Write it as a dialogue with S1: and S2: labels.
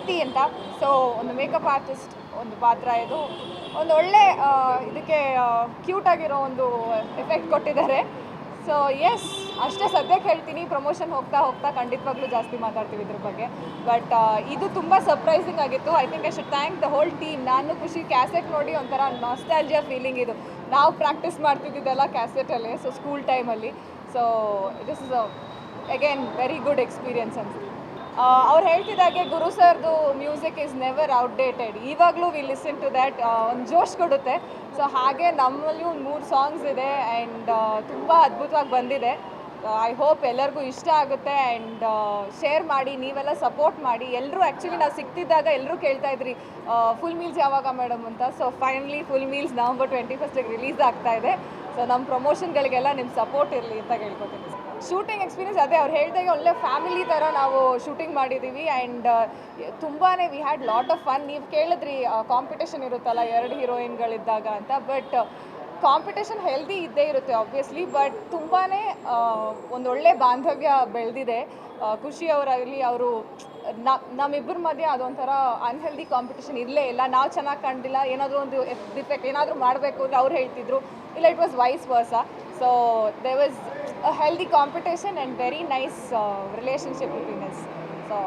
S1: ಪ್ರೀತಿ ಅಂತ. ಸೊ ಒಂದು makeup artist ಒಂದು ಪಾತ್ರ ಇದು. ಒಂದು ಒಳ್ಳೆ ಇದಕ್ಕೆ ಕ್ಯೂಟ್ ಆಗಿರೋ ಒಂದು ಎಫೆಕ್ಟ್ ಕೊಟ್ಟಿದ್ದಾರೆ. ಸೊ ಎಸ್ ಅಷ್ಟೇ ಸದ್ಯಕ್ಕೆ ಹೇಳ್ತೀನಿ ಪ್ರಮೋಷನ್ ಹೋಗ್ತಾ ಹೋಗ್ತಾ ಖಂಡಿತವಾಗ್ಲೂ ಜಾಸ್ತಿ ಮಾತಾಡ್ತೀವಿ ಇದ್ರ ಬಗ್ಗೆ. ಬಟ್ ಇದು ತುಂಬ ಸರ್ಪ್ರೈಸಿಂಗ್ ಆಗಿತ್ತು. I think I should thank the whole team ನಾನು ಖುಷಿ ಕ್ಯಾಸೆಟ್ ನೋಡಿ ಒಂಥರ ನಾಸ್ಟಾಲ್ಜಿಯಾ ಫೀಲಿಂಗ್ ಇದು. ನಾವು ಪ್ರಾಕ್ಟೀಸ್ ಮಾಡ್ತಿದ್ದಿದ್ದೆಲ್ಲ ಕ್ಯಾಸೆಟಲ್ಲೇ ಸೊ ಸ್ಕೂಲ್ ಟೈಮಲ್ಲಿ so this is again very good experience ಅನ್ಸುತ್ತೆ. ಅವ್ರು ಹೇಳ್ತಿದ್ದಾಗೆ ಗುರು ಸರ್ದು ಮ್ಯೂಸಿಕ್ ಈಸ್ ನೆವರ್ ಔಟ್ಡೇಟೆಡ್ ಇವಾಗಲೂ ವಿ ಲಿಸನ್ ಟು ದ್ಯಾಟ್ ಒಂದು ಜೋಶ್ ಕೊಡುತ್ತೆ. ಸೊ ಹಾಗೆ ನಮ್ಮಲ್ಲಿ ಒಂದು ಮೂರು ಸಾಂಗ್ಸ್ ಇದೆ ಆ್ಯಂಡ್ ತುಂಬ ಅದ್ಭುತವಾಗಿ ಬಂದಿದೆ. ಐ ಹೋಪ್ ಎಲ್ಲರಿಗೂ ಇಷ್ಟ ಆಗುತ್ತೆ ಆ್ಯಂಡ್ ಶೇರ್ ಮಾಡಿ, ನೀವೆಲ್ಲ ಸಪೋರ್ಟ್ ಮಾಡಿ. ಎಲ್ಲರೂ ಆ್ಯಕ್ಚುಲಿ ನಾವು ಸಿಗ್ತಿದ್ದಾಗ ಎಲ್ಲರೂ ಕೇಳ್ತಾ ಇದ್ರಿ ಫುಲ್ ಮೀಲ್ಸ್ ಯಾವಾಗ ಮೇಡಮ್ ಅಂತ. So finally full meals November twenty ಫಸ್ಟಿಗೆ ರಿಲೀಸ್ ಆಗ್ತಾ ಇದೆ. ಸೊ ನಮ್ಮ ಪ್ರಮೋಷನ್ಗಳಿಗೆಲ್ಲ ನಿಮ್ಮ ಸಪೋರ್ಟ್ ಇರಲಿ ಅಂತ ಕೇಳ್ಕೊತೀನಿ. ಶೂಟಿಂಗ್ ಎಕ್ಸ್ಪೀರಿಯನ್ಸ್ ಅದೇ ಅವ್ರು ಹೇಳ್ದಾಗೆ ಒಳ್ಳೆ ಫ್ಯಾಮಿಲಿ ಥರ ನಾವು ಶೂಟಿಂಗ್ ಮಾಡಿದ್ದೀವಿ ಆ್ಯಂಡ್ ತುಂಬಾ we had lot of fun ನೀವು ಕೇಳಿದ್ರಿ ಕಾಂಪಿಟೇಷನ್ ಇರುತ್ತಲ್ಲ, ಎರಡು ಹೀರೋಯಿನ್ಗಳಿದ್ದಾಗ ಅಂತ. ಬಟ್ ಕಾಂಪಿಟೇಷನ್ ಹೆಲ್ದಿ ಇದ್ದೇ ಇರುತ್ತೆ ಆಬ್ವಿಯಸ್ಲಿ ಬಟ್ ತುಂಬಾ ಒಂದೊಳ್ಳೆ ಬಾಂಧವ್ಯ ಬೆಳೆದಿದೆ. ಖುಷಿ ಅವರು ಅವರು ನಮ್ಮಿಬ್ಬರ ಮಧ್ಯೆ ಅದೊಂಥರ ಅನ್ಹೆಲ್ದಿ ಕಾಂಪಿಟೇಷನ್ ಇರಲೇ ಇಲ್ಲ. ನಾವು ಚೆನ್ನಾಗಿ ಕಂಡಿಲ್ಲ ಏನಾದರೂ ಒಂದು ಡಿಫೆಕ್ಟ್ ಏನಾದರೂ ಮಾಡಬೇಕು ಅಂತ ಅವ್ರು ಹೇಳ್ತಿದ್ರು. ಇಲ್ಲ it was vice versa So there was a healthy competition and very nice uh, relationship between us. So